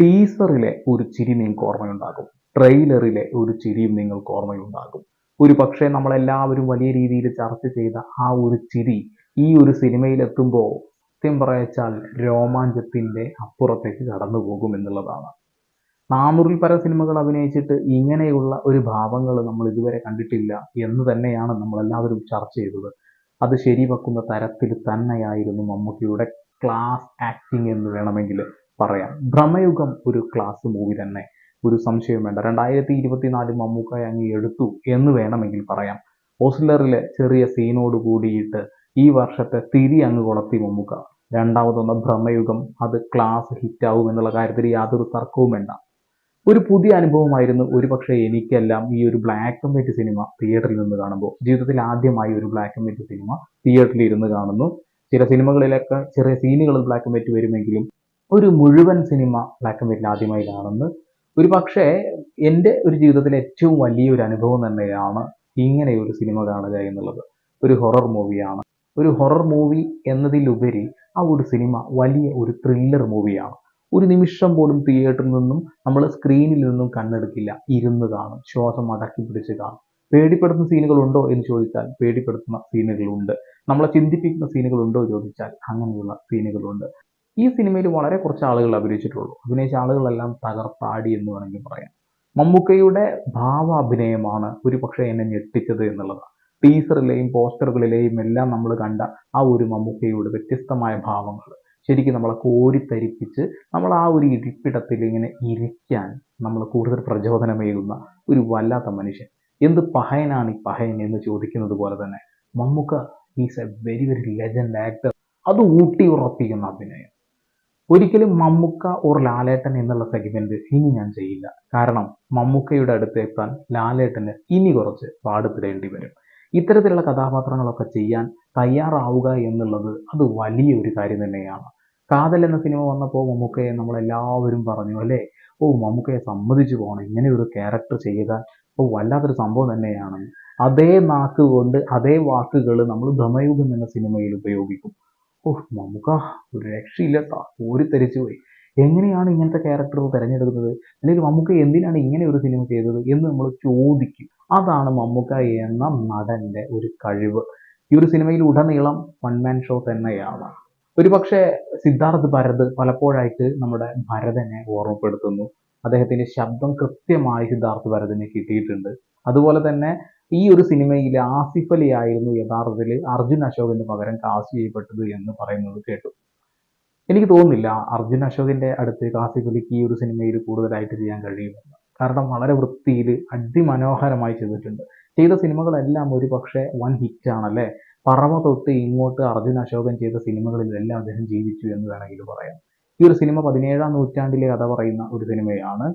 ടീസറിലെ ഒരു ചിരി നിങ്ങൾക്ക് ഓർമ്മയുണ്ടാകും. ട്രെയിലറിലെ ഒരു ചിരിയും നിങ്ങൾക്ക് ഓർമ്മയുണ്ടാകും. ഒരു പക്ഷേ നമ്മളെല്ലാവരും വലിയ രീതിയിൽ ചർച്ച ചെയ്ത ആ ഒരു ചിരി ഈ ഒരു സിനിമയിൽ എത്തുമ്പോൾ സത്യം പറയച്ചാൽ രോമാഞ്ചത്തിന്റെ അപ്പുറത്തേക്ക് കടന്നു പോകും എന്നുള്ളതാണ്. നാനൂറിൽ പല സിനിമകൾ അഭിനയിച്ചിട്ട് ഇങ്ങനെയുള്ള ഒരു ഭാവങ്ങൾ നമ്മൾ ഇതുവരെ കണ്ടിട്ടില്ല എന്ന് തന്നെയാണ് നമ്മളെല്ലാവരും ചർച്ച ചെയ്തത്. അത് ശരിവെക്കുന്ന തരത്തിൽ തന്നെയായിരുന്നു മമ്മൂട്ടിയുടെ ക്ലാസ് ആക്ടിങ് എന്ന് വേണമെങ്കിൽ പറയാം. ഭ്രമയുഗം ഒരു ക്ലാസ് മൂവി തന്നെ. ഒരു സംശയം വേണ്ട. രണ്ടായിരത്തി ഇരുപത്തിനാല് മമ്മൂക്കായി അങ്ങ് എടുത്തു എന്ന് വേണമെങ്കിൽ പറയാം. ഓസ്ലറിലെ ചെറിയ സീനോട് കൂടിയിട്ട് ഈ വർഷത്തെ തിരി അങ്ങ് കൊളത്തി മമ്മൂക്ക. രണ്ടാമതൊന്ന് ഭ്രമയുഗം. അത് ക്ലാസ് ഹിറ്റാവും എന്നുള്ള കാര്യത്തിൽ യാതൊരു തർക്കവും വേണ്ട. ഒരു പുതിയ അനുഭവമായിരുന്നു ഒരുപക്ഷെ എനിക്കെല്ലാം ഈ ഒരു ബ്ലാക്ക് ആൻഡ് വൈറ്റ് സിനിമ തിയേറ്ററിൽ നിന്ന് കാണുമ്പോൾ ജീവിതത്തിൽ ആദ്യമായി ഒരു ബ്ലാക്ക് ആൻഡ് വൈറ്റ് സിനിമ തിയേറ്ററിൽ ഇരുന്ന് കാണുന്നു. ചില സിനിമകളിലൊക്കെ ചെറിയ സീനുകളിൽ ബ്ലാക്ക് ആൻഡ് വൈറ്റ് വരുമെങ്കിലും ഒരു മുഴുവൻ സിനിമ ബ്ലാക്ക് ആൻഡ് വൈറ്റിൽ ആദ്യമായി കാണുന്നു. ഒരു പക്ഷേ എന്റെ ഒരു ജീവിതത്തിലെ ഏറ്റവും വലിയൊരു അനുഭവം തന്നെയാണ് ഇങ്ങനെ ഒരു സിനിമ കാണുക എന്നുള്ളത്. ഒരു ഹൊറർ മൂവിയാണ്. ഒരു ഹൊറർ മൂവി എന്നതിലുപരി ആ ഒരു സിനിമ വലിയ ഒരു ത്രില്ലർ മൂവിയാണ്. ഒരു നിമിഷം പോലും തിയേറ്ററിൽ നിന്നും നമ്മൾ സ്ക്രീനിൽ നിന്നും കണ്ണെടുക്കില്ല. ഇരുന്ന് കാണും. ശ്വാസം അടക്കി പിടിച്ച് കാണും. പേടിപ്പെടുത്തുന്ന സീനുകളുണ്ടോ എന്ന് ചോദിച്ചാൽ പേടിപ്പെടുത്തുന്ന സീനുകളുണ്ട്. നമ്മളെ ചിന്തിപ്പിക്കുന്ന സീനുകളുണ്ടോ എന്ന് ചോദിച്ചാൽ അങ്ങനെയുള്ള സീനുകളുണ്ട്. ഈ സിനിമയിൽ വളരെ കുറച്ച് ആളുകൾ അഭിനയിച്ചിട്ടുള്ളൂ. അഭിനയിച്ച ആളുകളെല്ലാം തകർത്താടി എന്ന് വേണമെങ്കിൽ പറയാം. മമ്മൂക്കയുടെ ഭാവ അഭിനയമാണ് ഒരു പക്ഷേ എന്നെ ഞെട്ടിച്ചത് എന്നുള്ളതാണ് ടീസറിലെയും പോസ്റ്ററുകളിലെയും എല്ലാം നമ്മൾ കണ്ട ആ ഒരു മമ്മൂക്കയുടെ വ്യത്യസ്തമായ ഭാവങ്ങൾ. ശരിക്കും നമ്മളെ കോരിത്തരിപ്പിച്ച് നമ്മൾ ആ ഒരു ഇരിപ്പിടത്തിൽ ഇങ്ങനെ ഇരിക്കാൻ നമ്മൾ കൂടുതൽ പ്രചോദനമേകുന്ന ഒരു വല്ലാത്ത മനുഷ്യൻ. എന്ത് പഹയനാണ് ഈ പഹയൻ എന്ന് ചോദിക്കുന്നത് പോലെ തന്നെ Mammukka is a very very legend actor അത് ഊട്ടി ഉറപ്പിക്കുന്ന അഭിനയം. ഒരിക്കലും മമ്മുക്ക ഓർ ലാലേട്ടൻ എന്നുള്ള സെഗ്മെന്റ് ഇനി ഞാൻ ചെയ്യില്ല. കാരണം മമ്മുക്കയുടെ അടുത്തെത്താൻ ലാലേട്ടന് ഇനി കുറച്ച് പാടുപെടേണ്ടി വരും. ഇത്തരത്തിലുള്ള കഥാപാത്രങ്ങളൊക്കെ ചെയ്യാൻ തയ്യാറാവുക എന്നുള്ളത് അത് വലിയൊരു കാര്യം തന്നെയാണ്. കാതൽ എന്ന സിനിമ വന്നപ്പോൾ മമ്മൂക്കയെ നമ്മളെല്ലാവരും പറഞ്ഞു അല്ലേ? ഓ മമ്മൂക്കയെ സമ്മതിച്ചു പോകണം ഇങ്ങനെ ഒരു ക്യാരക്ടർ ചെയ്യുക ഓ വല്ലാത്തൊരു സംഭവം തന്നെയാണ്. അതേ നാക്ക് കൊണ്ട് അതേ വാക്കുകൾ നമ്മൾ ഭ്രമയുഗം എന്ന സിനിമയിൽ ഉപയോഗിക്കും. ഓ മമ്മൂക്ക ഒരു രക്ഷയില്ല ഊരിത്തരിച്ചു പോയി എങ്ങനെയാണ് ഇങ്ങനത്തെ ക്യാരക്ടർ തിരഞ്ഞെടുക്കുന്നത്? അല്ലെങ്കിൽ മമ്മൂക്ക എന്തിനാണ് ഇങ്ങനെ ഒരു സിനിമ ചെയ്തത് എന്ന് നമ്മൾ ചോദിക്കും. അതാണ് മമ്മൂക്ക എന്ന നടന്റെ ഒരു കഴിവ്. ഈ ഒരു സിനിമയിൽ ഉടനീളം വൺ മാൻ ഷോ തന്നെയാണ്. ഒരുപക്ഷെ സിദ്ധാർത്ഥ് ഭരത് പലപ്പോഴായിട്ട് നമ്മുടെ ഭരതനെ ഓർമ്മപ്പെടുത്തുന്നു. അദ്ദേഹത്തിന്റെ ശബ്ദം കൃത്യമായി സിദ്ധാർത്ഥ് ഭരതിന് കിട്ടിയിട്ടുണ്ട്. അതുപോലെ തന്നെ ഈ ഒരു സിനിമയിൽ ആസിഫ് അലി ആയിരുന്നു യഥാർത്ഥത്തിൽ അർജുൻ അശോകിന് പകരം കാസ്റ്റ് ചെയ്യപ്പെട്ടത് എന്ന് പറയുന്നത് കേട്ടു. എനിക്ക് തോന്നുന്നില്ല അർജുൻ അശോകിന്റെ അടുത്ത് കാസിഫ് അലിക്ക് ഈ ഒരു സിനിമയിൽ കൂടുതലായിട്ട് ചെയ്യാൻ കഴിയുമെന്ന്. കാരണം വളരെ വൃത്തിയിൽ അതിമനോഹരമായി ചെയ്തിട്ടുണ്ട്. ചെയ്ത സിനിമകളെല്ലാം ഒരു പക്ഷേ വൺ ഹിറ്റ് ആണല്ലേ? പറവ തൊട്ട് ഇങ്ങോട്ട് അർജുൻ അശോകൻ ചെയ്ത സിനിമകളിലെല്ലാം അദ്ദേഹം ജീവിച്ചു എന്ന് വേണമെങ്കിൽ പറയാം. ഈ ഒരു സിനിമ പതിനേഴാം നൂറ്റാണ്ടിലെ കഥ പറയുന്ന ഒരു സിനിമയാണ്.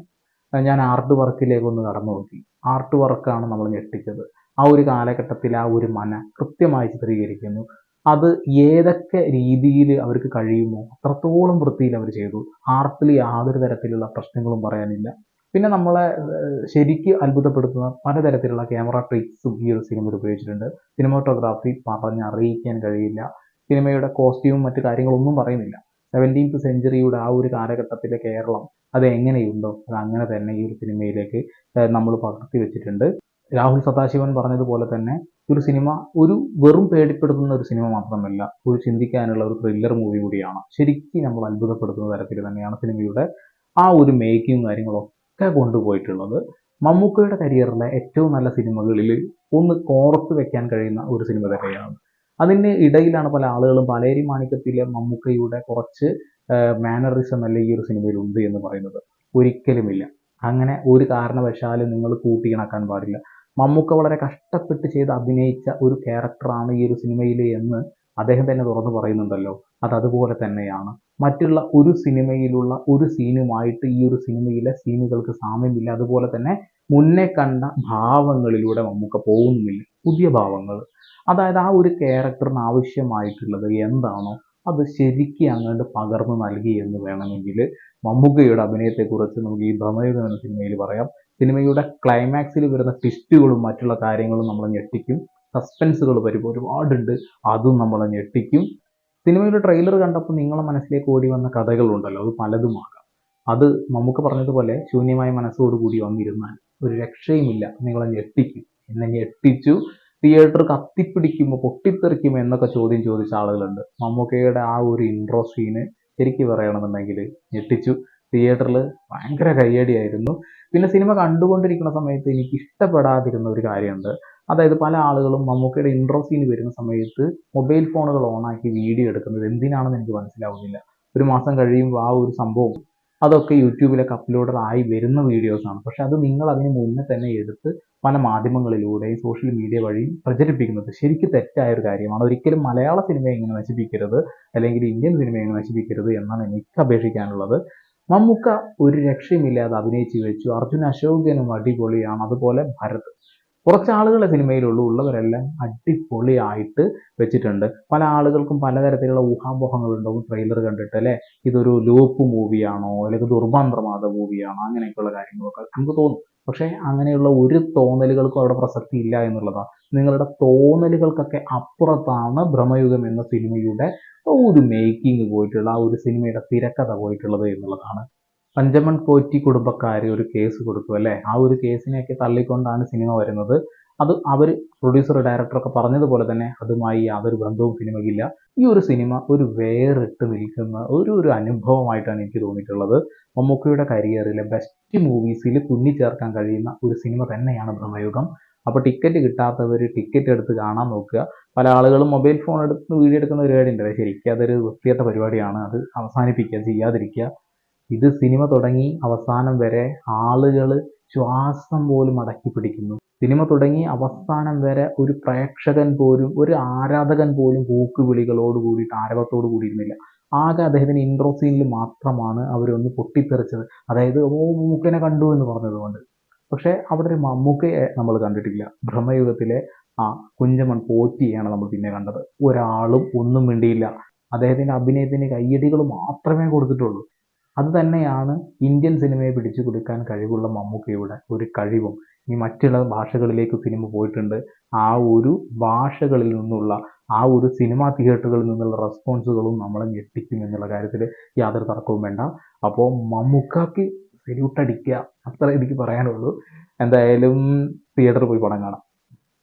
ഞാൻ ആർട്ട് വർക്കിലേക്ക് ഒന്ന് കടന്നു നോക്കി ആർട്ട് വർക്കാണ് നമ്മൾ ഞെട്ടിച്ചത്. ആ ഒരു കാലഘട്ടത്തിൽ ആ ഒരു മന കൃത്യമായി ചിത്രീകരിക്കുന്നു. അത് ഏതൊക്കെ രീതിയിൽ അവർക്ക് കഴിയുമോ അത്രത്തോളം വൃത്തിയിൽ അവർ ചെയ്തു. ആർട്ടിൽ യാതൊരു തരത്തിലുള്ള പ്രശ്നങ്ങളും പറയാനില്ല. പിന്നെ നമ്മളെ ശരിക്ക് അത്ഭുതപ്പെടുത്തുന്ന പലതരത്തിലുള്ള ക്യാമറ ട്രിക്സും ഈ ഒരു സിനിമയിൽ ഉപയോഗിച്ചിട്ടുണ്ട്. സിനിമാറ്റോഗ്രാഫി പറഞ്ഞറിയിക്കാൻ കഴിയില്ല. സിനിമയുടെ കോസ്റ്റ്യൂം മറ്റു കാര്യങ്ങളൊന്നും പറയുന്നില്ല. സെവന്റീൻത്ത് സെഞ്ചുറിയുടെ ആ ഒരു കാലഘട്ടത്തിലെ കേരളം അത് എങ്ങനെയുണ്ടോ അത് അങ്ങനെ തന്നെ ഈ ഒരു സിനിമയിലേക്ക് നമ്മൾ പകർത്തി വെച്ചിട്ടുണ്ട്. രാഹുൽ സദാശിവൻ പറഞ്ഞതുപോലെ തന്നെ ഒരു സിനിമ ഒരു വെറും പേടിപ്പെടുത്തുന്ന ഒരു സിനിമ മാത്രമല്ല ഒരു ചിന്തിക്കാനുള്ള ഒരു ത്രില്ലർ മൂവി കൂടിയാണ്. ശരിക്കും നമ്മൾ അത്ഭുതപ്പെടുത്തുന്ന തരത്തിൽ തന്നെയാണ് സിനിമയുടെ ആ ഒരു മേക്കിങ്ങും കാര്യങ്ങളൊക്കെ കൊണ്ടുപോയിട്ടുള്ളത്. മമ്മൂക്കയുടെ കരിയറിലെ ഏറ്റവും നല്ല സിനിമകളിൽ ഒന്ന് കോർത്ത് വെക്കാൻ കഴിയുന്ന ഒരു സിനിമ തന്നെയാണ്. അതിന് ഇടയിലാണ് പല ആളുകളും പലേരി മാണിക്കത്തിലെ മമ്മൂക്കയുടെ കുറച്ച് മാനറിസം അല്ല ഈ ഒരു സിനിമയിൽ ഉണ്ട് എന്ന് പറയുന്നത്. ഒരിക്കലുമില്ല. അങ്ങനെ ഒരു കാരണവശാലും നിങ്ങൾ കൂട്ടിയിണക്കാൻ പാടില്ല. മമ്മൂക്ക വളരെ കഷ്ടപ്പെട്ട് ചെയ്ത് അഭിനയിച്ച ഒരു ക്യാരക്ടറാണ് ഈ ഒരു സിനിമയിൽ എന്ന് അദ്ദേഹം തന്നെ തുറന്നു പറയുന്നുണ്ടല്ലോ. അത് അതുപോലെ തന്നെയാണ്. മറ്റുള്ള ഒരു സിനിമയിലുള്ള ഒരു സീനുമായിട്ട് ഈ ഒരു സിനിമയിലെ സീനുകൾക്ക് സാമ്യമില്ല. അതുപോലെ തന്നെ മുന്നേ കണ്ട ഭാവങ്ങളിലൂടെ മമ്മൂക്ക പോകുന്നുമില്ല. പുതിയ ഭാവങ്ങൾ. അതായത് ആ ഒരു ക്യാരക്ടറിന് ആവശ്യമായിട്ടുള്ളത് എന്താണോ അത് ശരിക്കും അങ്ങോട്ട് പകർന്നു നൽകി എന്ന് വേണമെങ്കിൽ മമ്മൂക്കയുടെ അഭിനയത്തെക്കുറിച്ച് നമുക്ക് ഈ ഭ്രമയുഗം എന്ന സിനിമയിൽ പറയാം. സിനിമയുടെ ക്ലൈമാക്സിൽ വരുന്ന ട്വിസ്റ്റുകളും മറ്റുള്ള കാര്യങ്ങളും നമ്മളെ ഞെട്ടിക്കും. സസ്പെൻസുകൾ വരുമ്പോൾ ഒരുപാടുണ്ട്. അതും നമ്മളെ ഞെട്ടിക്കും. സിനിമയുടെ ട്രെയിലർ കണ്ടപ്പോൾ നിങ്ങളെ മനസ്സിലേക്ക് ഓടി വന്ന കഥകളുണ്ടല്ലോ. അത് പലതുമാകാം. അത് നമുക്ക് പറഞ്ഞതുപോലെ ശൂന്യമായ മനസ്സോടുകൂടി വന്നിരുന്നാൽ ഒരു രക്ഷയുമില്ല. നിങ്ങളെ ഞെട്ടിക്കും. എന്നെ ഞെട്ടിച്ചു. തിയേറ്റർ കത്തിപ്പിടിക്കുമോ പൊട്ടിത്തെറിക്കുമോ എന്നൊക്കെ ചോദ്യം ചോദിച്ച ആളുകളുണ്ട്. മമ്മൂക്കയുടെ ആ ഒരു ഇൻട്രോ സീന് ശരിക്ക് പറയണമെന്നുണ്ടെങ്കിൽ ഞെട്ടിച്ചു. തിയേറ്ററിൽ ഭയങ്കര കയ്യടിയായിരുന്നു. പിന്നെ സിനിമ കണ്ടുകൊണ്ടിരിക്കുന്ന സമയത്ത് എനിക്ക് ഇഷ്ടപ്പെടാതിരുന്ന ഒരു കാര്യമുണ്ട്. അതായത് പല ആളുകളും മമ്മൂക്കയുടെ ഇൻട്രോ സീന് വരുന്ന സമയത്ത് മൊബൈൽ ഫോണുകൾ ഓണാക്കി വീഡിയോ എടുക്കുന്നത് എന്തിനാണെന്ന് എനിക്ക് മനസ്സിലാവുന്നില്ല. ഒരു മാസം കഴിയുമ്പോൾ ആ ഒരു സംഭവം അതൊക്കെ യൂട്യൂബിലൊക്കെ അപ്ലോഡർ ആയി വരുന്ന വീഡിയോസാണ് പക്ഷെ അത് നിങ്ങൾ അതിന് മുന്നേ തന്നെ എടുത്ത് പല മാധ്യമങ്ങളിലൂടെയും സോഷ്യൽ മീഡിയ വഴിയും പ്രചരിപ്പിക്കുന്നത് ശരിക്കും തെറ്റായ ഒരു കാര്യമാണ്. ഒരിക്കലും മലയാള സിനിമയെ ഇങ്ങനെ നശിപ്പിക്കരുത് അല്ലെങ്കിൽ ഇന്ത്യൻ സിനിമയെ നശിപ്പിക്കരുത് എന്നാണ് എനിക്ക് അപേക്ഷിക്കാനുള്ളത്. മമ്മൂക്ക ഒരു രക്ഷയുമില്ലാതെ അഭിനയിച്ചു വെച്ചു. അർജുൻ അശോകനും അടിപൊളിയാണ്. അതുപോലെ ഭരത്. കുറച്ച് ആളുകളെ സിനിമയിലുള്ളൂ. ഉള്ളവരെല്ലാം അടിപൊളിയായിട്ട് വെച്ചിട്ടുണ്ട്. പല ആളുകൾക്കും പലതരത്തിലുള്ള ഊഹാപോഹങ്ങളുണ്ടാവും. ട്രെയിലർ കണ്ടിട്ട് അല്ലേ? ഇതൊരു ലൂപ്പ് മൂവിയാണോ അല്ലെങ്കിൽ ദുർബാന്ത്രമാത മൂവിയാണോ അങ്ങനെയൊക്കെയുള്ള കാര്യങ്ങളൊക്കെ നമുക്ക് തോന്നും. പക്ഷേ അങ്ങനെയുള്ള ഒരു തോന്നലുകൾക്കും അവിടെ പ്രസക്തി ഇല്ല എന്നുള്ളതാണ്. നിങ്ങളുടെ തോന്നലുകൾക്കൊക്കെ അപ്പുറത്താണ് ഭ്രമയുഗം എന്ന സിനിമയുടെ ഒരു മേക്കിംഗ് പോയിട്ടുള്ള ആ ഒരു സിനിമയുടെ തിരക്കഥ പോയിട്ടുള്ളത് എന്നുള്ളതാണ്. പഞ്ചമൺ പോറ്റി കുടുംബക്കാർ ഒരു കേസ് കൊടുത്തു അല്ലേ? ആ ഒരു കേസിനെയൊക്കെ തള്ളിക്കൊണ്ടാണ് സിനിമ വരുന്നത്. അത് അവർ പ്രൊഡ്യൂസർ ഡയറക്ടറൊക്കെ പറഞ്ഞതുപോലെ തന്നെ അതുമായി യാതൊരു ബന്ധവും സിനിമയ്ക്കില്ല. ഈ ഒരു സിനിമ ഒരു വേറിട്ട് നിൽക്കുന്ന ഒരു ഒരു അനുഭവമായിട്ടാണ് എനിക്ക് തോന്നിയിട്ടുള്ളത്. മമ്മൂക്കയുടെ കരിയറിലെ ബെസ്റ്റ് മൂവീസിൽ തുന്നിച്ചേർക്കാൻ കഴിയുന്ന ഒരു സിനിമ തന്നെയാണ് ബ്രഹ്മയുഗം അപ്പോൾ ടിക്കറ്റ് കിട്ടാത്തവർ ടിക്കറ്റ് എടുത്ത് കാണാൻ നോക്കുക. പല ആളുകളും മൊബൈൽ ഫോൺ എടുത്ത് വീഡിയോ എടുക്കുന്ന പരിപാടി ഉണ്ട് ശരിക്കും അതൊരു വൃത്തിയാത്ത പരിപാടിയാണ്. അത് അവസാനിപ്പിക്കുക ചെയ്യാതിരിക്കുക. ഇത് സിനിമ തുടങ്ങി അവസാനം വരെ ആളുകൾ ശ്വാസം പോലും അടക്കി പിടിക്കുന്നു. സിനിമ തുടങ്ങി അവസാനം വരെ ഒരു പ്രേക്ഷകൻ പോലും ഒരു ആരാധകൻ പോലും പൂക്കുവിളികളോട് കൂടിയിട്ട് ആരവത്തോട് കൂടിയിരുന്നില്ല. ആകെ അദ്ദേഹത്തിന് ഇൻട്രോ സീനിൽ മാത്രമാണ് അവരൊന്ന് പൊട്ടിത്തെറിച്ചത്. അതായത് ഓ മമ്മൂക്കനെ കണ്ടു എന്ന് പറഞ്ഞതുകൊണ്ട്. പക്ഷേ അവിടെ ഒരു മമ്മൂക്കയെ നമ്മൾ കണ്ടിട്ടില്ല. ഭ്രമയുഗത്തിലെ ആ കുഞ്ചമൺ പോറ്റിയാണ് നമ്മൾ പിന്നെ കണ്ടത്. ഒരാളും ഒന്നും മിണ്ടിയില്ല. അദ്ദേഹത്തിന്റെ അഭിനയത്തിന് കയ്യടികൾ മാത്രമേ കൊടുത്തിട്ടുള്ളൂ. അത് തന്നെയാണ് ഇന്ത്യൻ സിനിമയെ പിടിച്ചു കൊടുക്കാൻ കഴിവുള്ള മമ്മൂക്കയുടെ ഒരു കഴിവും. ഇനി മറ്റുള്ള ഭാഷകളിലേക്ക് സിനിമ പോയിട്ടുണ്ട്. ആ ഒരു ഭാഷകളിൽ നിന്നുള്ള ആ ഒരു സിനിമാ തിയേറ്ററുകളിൽ നിന്നുള്ള റെസ്പോൺസുകളും നമ്മളെ ഞെട്ടിക്കും എന്നുള്ള കാര്യത്തിൽ യാതൊരു തർക്കവും വേണ്ട. അപ്പോൾ മമ്മൂക്കാക്ക് സല്യൂട്ട് അടിക്കുക അത്ര എനിക്ക് പറയാനുള്ളൂ. എന്തായാലും തിയേറ്ററിൽ പോയി പടം കാണാം.